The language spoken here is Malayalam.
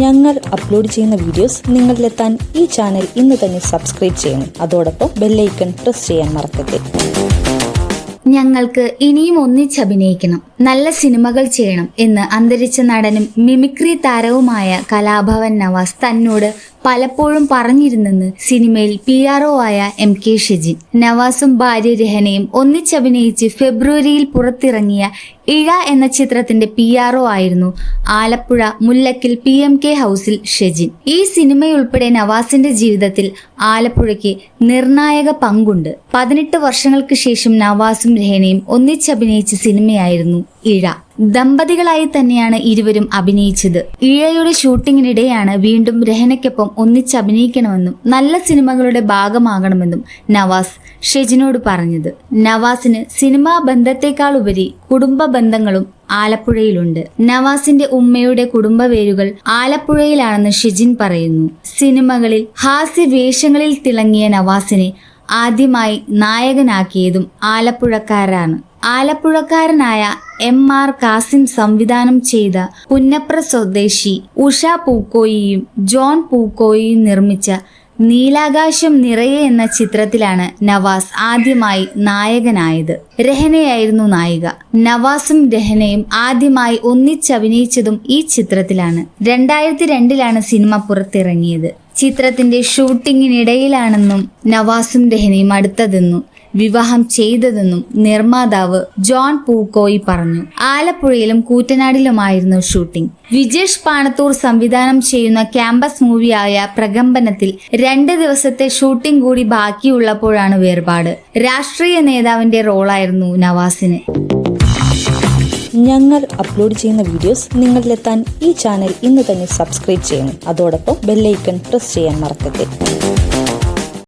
ഞങ്ങൾ അപ്ലോഡ് ചെയ്യുന്ന വീഡിയോസ് നിങ്ങളിലെത്താൻ ഈ ചാനൽ ഇന്ന് തന്നെ സബ്സ്ക്രൈബ് ചെയ്യണം. അതോടൊപ്പം ബെല്ലൈക്കൺ പ്രസ് ചെയ്യാൻ മറക്കരുത്. ഞങ്ങൾക്ക് ഇനിയും ഒന്നിച്ചഭിനയിക്കണം നല്ല സിനിമകൾ ചെയ്യണം എന്ന് അന്തരിച്ച നടനും മിമിക്രി താരവുമായ കലാഭവൻ നവാസ് തന്നോട് പലപ്പോഴും പറഞ്ഞിരുന്നെന്ന് സിനിമയിൽ പി ആർ ഒ ആയ എം കെ ഷിജിൻ. നവാസും ഭാര്യ രഹനയും ഒന്നിച്ചഭിനയിച്ച് ഫെബ്രുവരിയിൽ പുറത്തിറങ്ങിയ ഇഴ എന്ന ചിത്രത്തിന്റെ പി ആർ ഒ ആയിരുന്നു ആലപ്പുഴ മുല്ലക്കിൽ പി എം കെ ഹൗസിൽ ഷെജിൻ. ഈ സിനിമയുൾപ്പെടെ നവാസിന്റെ ജീവിതത്തിൽ ആലപ്പുഴയ്ക്ക് നിർണായക പങ്കുണ്ട്. പതിനെട്ട് വർഷങ്ങൾക്ക് ശേഷം നവാസും രഹനയും ഒന്നിച്ചഭിനയിച്ച സിനിമയായിരുന്നു ഇഴ. ദമ്പതികളായി തന്നെയാണ് ഇരുവരും അഭിനയിച്ചത്. ഇഴയുടെ ഷൂട്ടിങ്ങിനിടെയാണ് വീണ്ടും രഹനയ്ക്കൊപ്പം ഒന്നിച്ചഭിനയിക്കണമെന്നും നല്ല സിനിമകളുടെ ഭാഗമാകണമെന്നും നവാസ് ഷെജിനോട് പറഞ്ഞത്. നവാസിന് സിനിമാ ബന്ധത്തെക്കാൾ ഉപരി കുടുംബ ബന്ധങ്ങളും ആലപ്പുഴയിലുണ്ട്. നവാസിന്റെ ഉമ്മയുടെ കുടുംബ വേരുകൾ ആലപ്പുഴയിലാണെന്ന് ഷിജിൻ പറയുന്നു. സിനിമകളിൽ ഹാസ്യ വേഷങ്ങളിൽ തിളങ്ങിയ നവാസിനെ ആദ്യമായി നായകനാക്കിയതും ആലപ്പുഴക്കാരാണ്. ആലപ്പുഴക്കാരനായ എം ആർ കാസിം സംവിധാനം ചെയ്ത പുന്നപ്ര സ്വദേശി ഉഷ പൂക്കോയിയും ജോൺ പൂക്കോയിയും നിർമ്മിച്ച നീലാകാശം നിറയെ എന്ന ചിത്രത്തിലാണ് നവാസ് ആദ്യമായി നായകനായത്. രഹനയായിരുന്നു നായിക. നവാസും രഹനയും ആദ്യമായി ഒന്നിച്ചഭിനയിച്ചതും ഈ ചിത്രത്തിലാണ്. രണ്ടായിരത്തി രണ്ടിലാണ് സിനിമ പുറത്തിറങ്ങിയത്. ചിത്രത്തിന്റെ ഷൂട്ടിങ്ങിനിടയിലാണെന്നും നവാസും രഹനയും അടുത്തതെന്നും വിവാഹം ചെയ്തതെന്നും നിർമ്മാതാവ് ജോൺ പൂക്കോയി പറഞ്ഞു. ആലപ്പുഴയിലും കൂറ്റനാടിലുമായിരുന്നു ഷൂട്ടിംഗ്. വിജേഷ് പാണത്തൂർ സംവിധാനം ചെയ്യുന്ന ക്യാമ്പസ് മൂവിയായ പ്രകമ്പനത്തിൽ രണ്ട് ദിവസത്തെ ഷൂട്ടിംഗ് കൂടി ബാക്കിയുള്ളപ്പോഴാണ് വേർപാട്. രാഷ്ട്രീയ നേതാവിന്റെ റോളായിരുന്നു നവാസിന്. ഞങ്ങൾ അപ്ലോഡ് ചെയ്യുന്ന വീഡിയോസ് നിങ്ങളിലെത്താൻ ഈ ചാനൽ ഇന്ന് തന്നെ സബ്സ്ക്രൈബ് ചെയ്യണം. അതോടൊപ്പം ബെല്ലൈക്കൺ പ്രസ് ചെയ്യാൻ മറക്കരുത്.